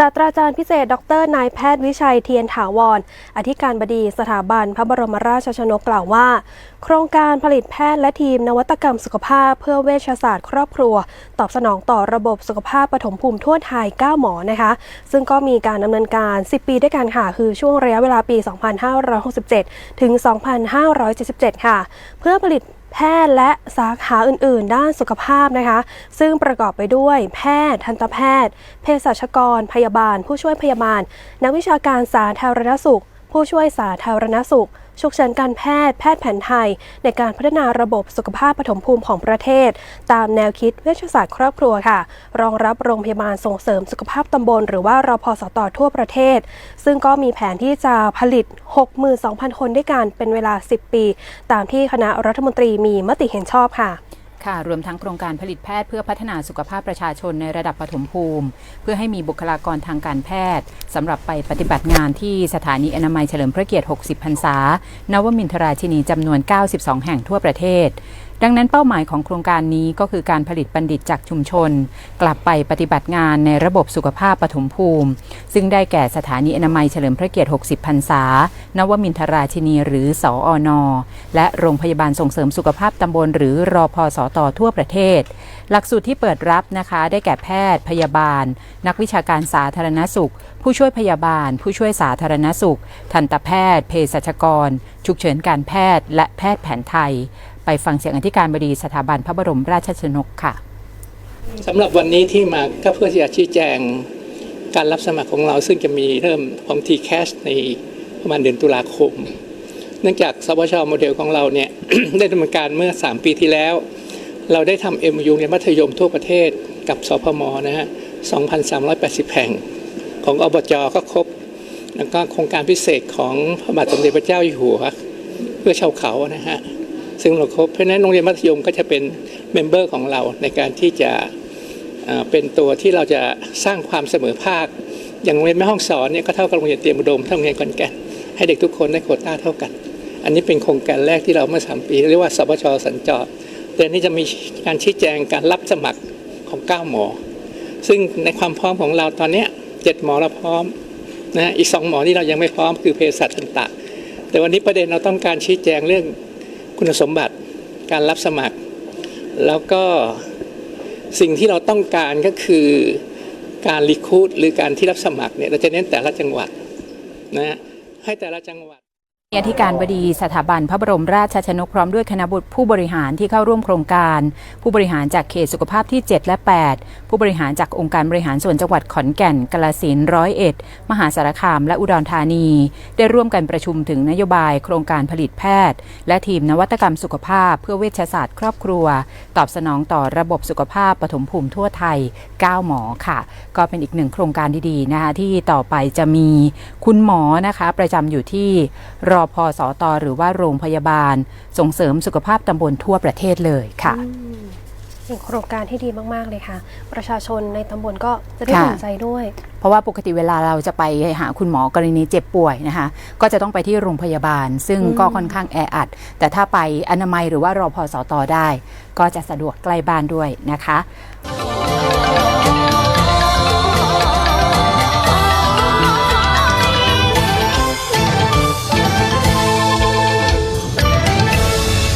ศาสตราจารย์พิเศษ ดรนายแพทย์วิชัยเทียนถาวร อธิการบดีสถาบันพระบรมราชชนกกล่าวว่า โครงการผลิตแพทย์และทีมนวัตกรรมสุขภาพเพื่อเวชศาสตร์ครอบครัว ตอบสนองต่อระบบสุขภาพปฐมภูมิทั่วไทย 9 หมอนะคะ ซึ่งก็มีการดำเนินการ 10 ปีด้วยกันค่ะ คือช่วงระยะเวลาปี 2567 ถึง 2577 ค่ะ เพื่อผลิต แพทย์และสาขาอื่น ๆ ด้านสุขภาพนะคะ ซึ่งประกอบไปด้วยแพทย์ทันตแพทย์ เภสัชกร พยาบาล ผู้ช่วยพยาบาล นักวิชาการสาธารณสุข ผู้ช่วยสาธารณสุขฉุกเฉินการแพทย์แพทย์แผนไทย ในการพัฒนาระบบสุขภาพปฐมภูมิของประเทศ ตามแนวคิดเวชศาสตร์ครอบครัวค่ะ รองรับโรงพยาบาลส่งเสริมสุขภาพตำบล หรือว่ารพสตทั่วประเทศ ซึ่งก็มีแผนที่จะผลิต 62,000 คนด้วยกันเป็นเวลา 10 ปี ตามที่คณะรัฐมนตรีมีมติเห็นชอบค่ะ ค่ะ รวมทั้งโครงการผลิตแพทย์เพื่อพัฒนาสุขภาพประชาชนในระดับปฐมภูมิ เพื่อให้มีบุคลากรทางการแพทย์สำหรับไปปฏิบัติงานที่สถานีอนามัยเฉลิมพระเกียรติ 60 พรรษา นวมินทราชินีจำนวน 92 แห่งทั่วประเทศ ดังนั้นเป้าหมายของโครงการนี้ก็คือการผลิตบัณฑิตจากชุมชน กลับไปปฏิบัติงานในระบบสุขภาพปฐมภูมิ ซึ่งได้แก่สถานีอนามัยเฉลิมพระเกียรติ 60 พรรษา นวมินทราชินีหรือสออนและโรงพยาบาลส่งเสริมสุขภาพตำบลหรือรอพสตทั่วประเทศ หลักสูตรที่เปิดรับนะคะได้แก่แพทย์ พยาบาล นักวิชาการสาธารณสุข ผู้ช่วยพยาบาล ผู้ช่วยสาธารณสุข ทันตแพทย์ เภสัชกร ฉุกเฉินการแพทย์ และแพทย์แผนไทย ไปฟังเสียงอธิการบดีสถาบันพระบรมราชชนกค่ะสำหรับวันนี้ที่มาก็เพื่อที่จะชี้แจงการรับสมัครของเราซึ่งจะมีเริ่มของ t c a s h ในประมาณเดือนตุลาคม เนื่องจากสวชโมเดลของเราเนี่ย ได้ดำเนินการเมื่อ 3 ปีที่แล้ว เราได้ทำ MU ในมัธยมทั่วประเทศกับสพมนะฮะ 2,380 แห่ง ของอบจก็ครบ แล้วก็โครงการพิเศษของพระบาทสมเด็จพระเจ้าอยู่หัว เพื่อชาวเขานะฮะ ซึ่งเราครบเพราะฉะนั้นโรงเรียนมัธยมก็จะเป็นเมมเบอร์ของเราในการที่จะเป็นตัวที่เราจะสร้างความเสมอภาค อย่างโรงเรียนแม่ห้องสอนเนี่ยก็เท่ากับโรงเรียนเตรียมอุดมเท่าโรงเรียนขอนแก่นให้เด็กทุกคนได้โควต้าเท่ากัน อันนี้เป็นโครงการแรกที่เราเมื่อสามปีเรียกว่าสปชสัญจรเดือนนี้จะมีการชี้แจงการรับสมัครของ9หมอ ซึ่งในความพร้อมของเราตอนนี้เจ็ดหมอเราพร้อมนะฮะอีกสองหมอที่เรายังไม่พร้อมคือเภสัชทันตะแต่วันนี้ประเด็นเราต้องการชี้แจงเรื่อง คุณสมบัติการรับสมัคร แล้วก็สิ่งที่เราต้องการก็คือการรีคูดหรือการที่รับสมัครเนี่ยเราจะเน้นแต่ละจังหวัดนะฮะให้แต่ละจังหวัด อธิการบดีสถาบันพระบรมราชชนกพร้อมด้วยคณะบุตรผู้บริหารที่เข้าร่วมโครงการ ผู้บริหารจากเขตสุขภาพที่ 7 และ 8 ผู้บริหารจากองค์การบริหารส่วนจังหวัดขอนแก่นกาลสินร้อยเอ็ดมหาสารคาม และอุดรธานี ได้ร่วมกันประชุมถึงนโยบายโครงการผลิตแพทย์ และทีมนวัตกรรมสุขภาพเพื่อเวชศาสตร์ครอบครัว ตอบสนองต่อระบบสุขภาพปฐมภูมิทั่วไทย 9 หมอค่ะ ก็เป็นอีกหนึ่งโครงการดีๆนะคะที่ต่อไปจะมีคุณหมอนะคะประจำอยู่ที่รอพอสอตอหรือว่าโรงพยาบาล ส่งเสริมสุขภาพตำบลทั่วประเทศเลยค่ะเป็นโครงการที่ดีมาก ๆ เลยค่ะ ประชาชนในตำบลก็จะได้ค่ะสนใจด้วย เพราะว่าปกติเวลาเราจะไปหาคุณหมอกรณีเจ็บป่วยนะคะ ก็จะต้องไปที่โรงพยาบาล ซึ่งอืมก็ค่อนข้างแออัด แต่ถ้าไปอนามัยหรือว่ารอพอสอตอได้ ก็จะสะดวกใกล้บ้านด้วยนะคะ